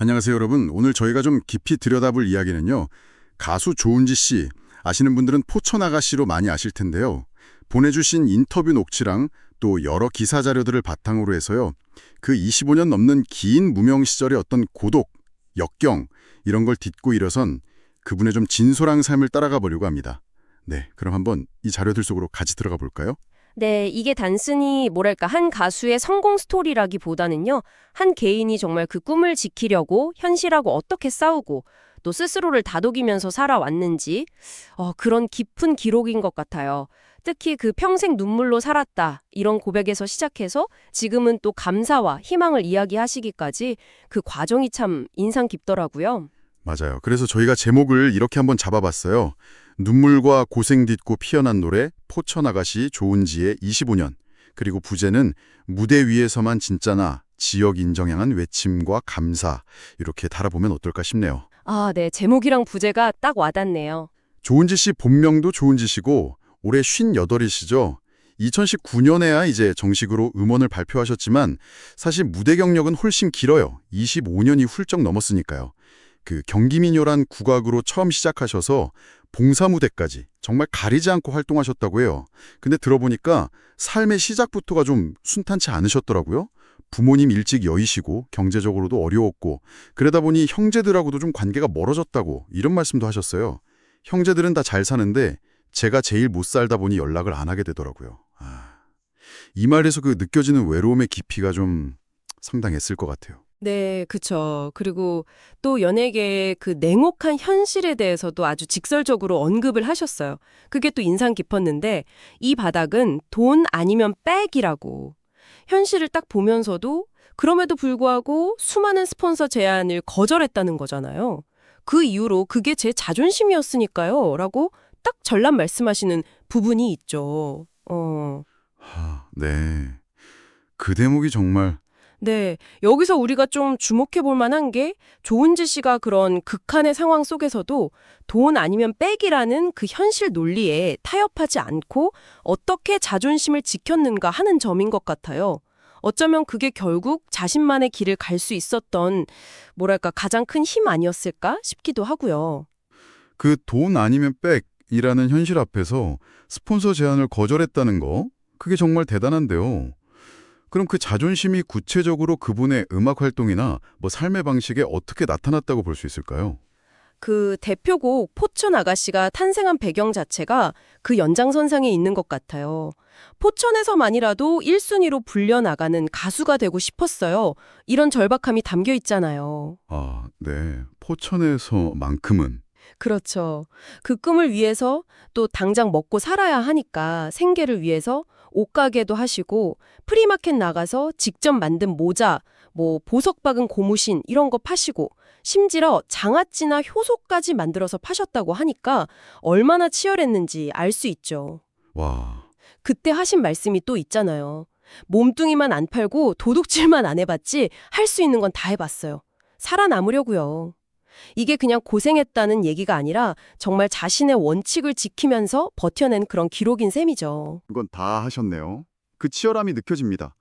안녕하세요, 여러분. 오늘 저희가 좀 깊이 들여다볼 이야기는요. 가수 조은지 씨, 아시는 분들은 포천 아가씨로 많이 아실 텐데요. 보내주신 인터뷰 녹취랑 또 여러 기사 자료들을 바탕으로 해서요. 그 25년 넘는 긴 무명 시절의 어떤 고독, 역경 이런 걸 딛고 일어선 그분의 좀 진솔한 삶을 따라가 보려고 합니다. 네, 그럼 한번 이 자료들 속으로 같이 들어가 볼까요? 네, 이게 단순히 뭐랄까 한 가수의 성공 스토리라기보다는요. 한 개인이 정말 그 꿈을 지키려고 현실하고 어떻게 싸우고 또 스스로를 다독이면서 살아왔는지 어, 그런 깊은 기록인 것 같아요. 특히 그 평생 눈물로 살았다 이런 고백에서 시작해서 지금은 또 감사와 희망을 이야기하시기까지 그 과정이 참 인상 깊더라고요. 맞아요. 그래서 저희가 제목을 이렇게 한번 잡아봤어요. 눈물과 고생 딛고 피어난 노래 포천 아가씨 조은지의 25년 그리고 부제는 무대 위에서만 진짜나 지역 인정향한 외침과 감사 이렇게 달아보면 어떨까 싶네요. 아, 네. 제목이랑 부제가 딱 와닿네요. 조은지 씨 본명도 조은지 씨고 올해 58이시죠. 2019년에야 이제 정식으로 음원을 발표하셨지만 사실 무대 경력은 훨씬 길어요. 25년이 훌쩍 넘었으니까요. 그 경기민요란 국악으로 처음 시작하셔서 봉사무대까지 정말 가리지 않고 활동하셨다고 해요. 근데 들어보니까 삶의 시작부터가 좀 순탄치 않으셨더라고요. 부모님 일찍 여의시고 경제적으로도 어려웠고 그러다 보니 형제들하고도 좀 관계가 멀어졌다고 이런 말씀도 하셨어요. 형제들은 다 잘 사는데 제가 제일 못 살다 보니 연락을 안 하게 되더라고요. 아, 이 말에서 그 느껴지는 외로움의 깊이가 좀 상당했을 것 같아요. 네, 그쵸. 그리고 또 연예계의 그 냉혹한 현실에 대해서도 아주 직설적으로 언급을 하셨어요. 그게 또 인상 깊었는데 이 바닥은 돈 아니면 빽이라고. 현실을 딱 보면서도 그럼에도 불구하고 수많은 스폰서 제안을 거절했다는 거잖아요. 그 이후로 그게 제 자존심이었으니까요. 라고 딱 전람 말씀하시는 부분이 있죠. 어. 하, 네. 그 대목이 정말 네, 여기서 우리가 좀 주목해 볼 만한 게 조은지 씨가 그런 극한의 상황 속에서도 돈 아니면 빽이라는 그 현실 논리에 타협하지 않고 어떻게 자존심을 지켰는가 하는 점인 것 같아요. 어쩌면 그게 결국 자신만의 길을 갈 수 있었던 뭐랄까 가장 큰 힘 아니었을까 싶기도 하고요. 그 돈 아니면 빽이라는 현실 앞에서 스폰서 제안을 거절했다는 거 그게 정말 대단한데요. 그럼 그 자존심이 구체적으로 그분의 음악 활동이나 뭐 삶의 방식에 어떻게 나타났다고 볼 수 있을까요? 그 대표곡 포천 아가씨가 탄생한 배경 자체가 그 연장선상에 있는 것 같아요. 포천에서만이라도 1순위로 불려나가는 가수가 되고 싶었어요. 이런 절박함이 담겨 있잖아요. 아, 네. 포천에서만큼은 그렇죠. 그 꿈을 위해서 또 당장 먹고 살아야 하니까 생계를 위해서 옷가게도 하시고 프리마켓 나가서 직접 만든 모자, 뭐 보석 박은 고무신 이런 거 파시고 심지어 장아찌나 효소까지 만들어서 파셨다고 하니까 얼마나 치열했는지 알 수 있죠. 와, 그때 하신 말씀이 또 있잖아요. 몸뚱이만 안 팔고 도둑질만 안 해봤지 할 수 있는 건 다 해봤어요. 살아남으려고요. 이게 그냥 고생했다는 얘기가 아니라 정말 자신의 원칙을 지키면서 버텨낸 그런 기록인 셈이죠. 그건 다 하셨네요. 그 치열함이 느껴집니다.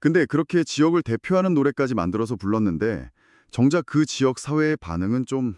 근데 그렇게 지역을 대표하는 노래까지 만들어서 불렀는데 정작 그 지역 사회의 반응은 좀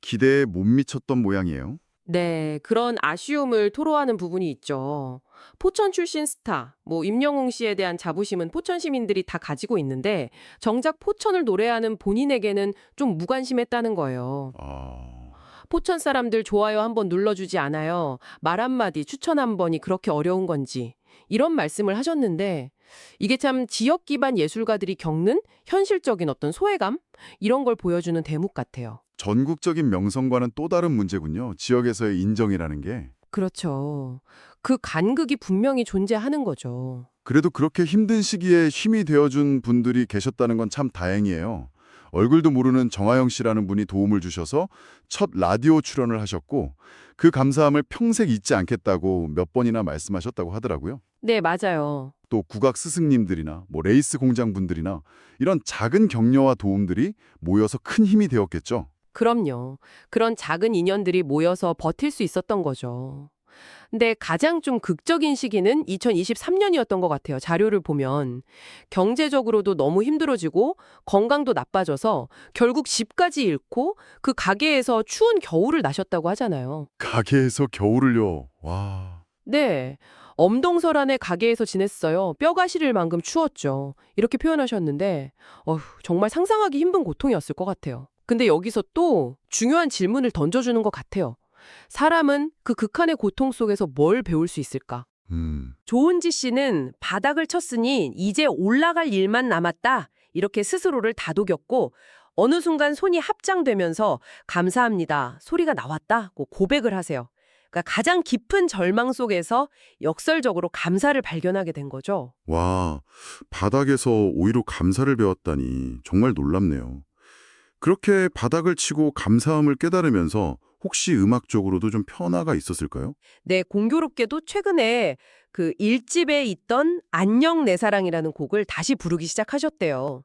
기대에 못 미쳤던 모양이에요. 네, 그런 아쉬움을 토로하는 부분이 있죠. 포천 출신 스타, 뭐 임영웅 씨에 대한 자부심은 포천 시민들이 다 가지고 있는데 정작 포천을 노래하는 본인에게는 좀 무관심했다는 거예요. 아, 포천 사람들 좋아요 한번 눌러주지 않아요. 말 한마디 추천 한 번이 그렇게 어려운 건지. 이런 말씀을 하셨는데 이게 참 지역 기반 예술가들이 겪는 현실적인 어떤 소외감? 이런 걸 보여주는 대목 같아요. 전국적인 명성과는 또 다른 문제군요. 지역에서의 인정이라는 게. 그렇죠. 그 간극이 분명히 존재하는 거죠. 그래도 그렇게 힘든 시기에 힘이 되어준 분들이 계셨다는 건 참 다행이에요. 얼굴도 모르는 정하영 씨라는 분이 도움을 주셔서 첫 라디오 출연을 하셨고 그 감사함을 평생 잊지 않겠다고 몇 번이나 말씀하셨다고 하더라고요. 네, 맞아요. 또 국악 스승님들이나 뭐 레이스 공장 분들이나 이런 작은 격려와 도움들이 모여서 큰 힘이 되었겠죠. 그럼요. 그런 작은 인연들이 모여서 버틸 수 있었던 거죠. 근데 가장 좀 극적인 시기는 2023년이었던 것 같아요. 자료를 보면. 경제적으로도 너무 힘들어지고 건강도 나빠져서 결국 집까지 잃고 그 가게에서 추운 겨울을 나셨다고 하잖아요. 가게에서 겨울을요. 와. 네. 엄동설안의 가게에서 지냈어요. 뼈가 시릴 만큼 추웠죠. 이렇게 표현하셨는데 어휴, 정말 상상하기 힘든 고통이었을 것 같아요. 근데 여기서 또 중요한 질문을 던져주는 것 같아요. 사람은 그 극한의 고통 속에서 뭘 배울 수 있을까? 음. 조은지 씨는 바닥을 쳤으니 이제 올라갈 일만 남았다. 이렇게 스스로를 다독였고 어느 순간 손이 합장되면서 감사합니다. 소리가 나왔다고 고백을 하세요. 그러니까 가장 깊은 절망 속에서 역설적으로 감사를 발견하게 된 거죠. 와, 바닥에서 오히려 감사를 배웠다니 정말 놀랍네요. 그렇게 바닥을 치고 감사함을 깨달으면서 혹시 음악적으로도 좀 변화가 있었을까요? 네, 공교롭게도 최근에 그 일집에 있던 안녕 내 사랑이라는 곡을 다시 부르기 시작하셨대요.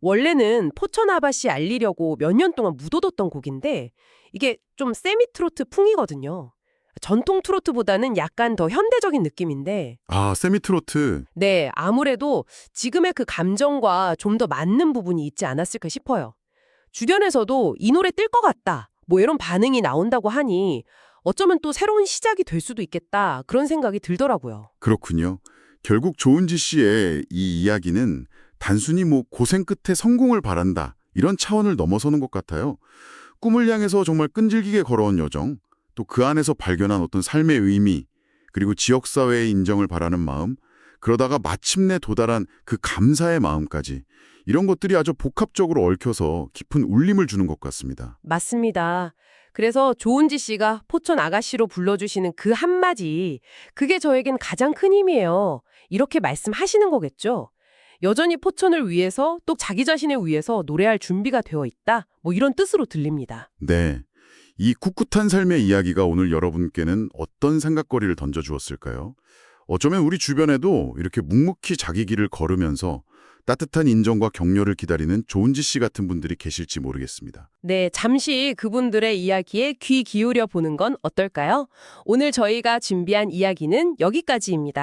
원래는 포천 아바씨 알리려고 몇 년 동안 묻어뒀던 곡인데 이게 좀 세미 트로트 풍이거든요. 전통 트로트보다는 약간 더 현대적인 느낌인데 아, 세미트로트. 네, 아무래도 지금의 그 감정과 좀 더 맞는 부분이 있지 않았을까 싶어요. 주변에서도 이 노래 뜰 것 같다. 뭐 이런 반응이 나온다고 하니 어쩌면 또 새로운 시작이 될 수도 있겠다. 그런 생각이 들더라고요. 그렇군요. 결국 조은지 씨의 이 이야기는 단순히 뭐 고생 끝에 성공을 바란다 이런 차원을 넘어서는 것 같아요. 꿈을 향해서 정말 끈질기게 걸어온 여정, 또 그 안에서 발견한 어떤 삶의 의미, 그리고 지역사회의 인정을 바라는 마음, 그러다가 마침내 도달한 그 감사의 마음까지 이런 것들이 아주 복합적으로 얽혀서 깊은 울림을 주는 것 같습니다. 맞습니다. 그래서 조은지 씨가 포천 아가씨로 불러주시는 그 한마디, 그게 저에겐 가장 큰 힘이에요. 이렇게 말씀하시는 거겠죠. 여전히 포천을 위해서 또 자기 자신을 위해서 노래할 준비가 되어 있다. 뭐 이런 뜻으로 들립니다. 네. 이 꿋꿋한 삶의 이야기가 오늘 여러분께는 어떤 생각거리를 던져주었을까요? 어쩌면 우리 주변에도 이렇게 묵묵히 자기 길을 걸으면서 따뜻한 인정과 격려를 기다리는 조은지 씨 같은 분들이 계실지 모르겠습니다. 네, 잠시 그분들의 이야기에 귀 기울여 보는 건 어떨까요? 오늘 저희가 준비한 이야기는 여기까지입니다.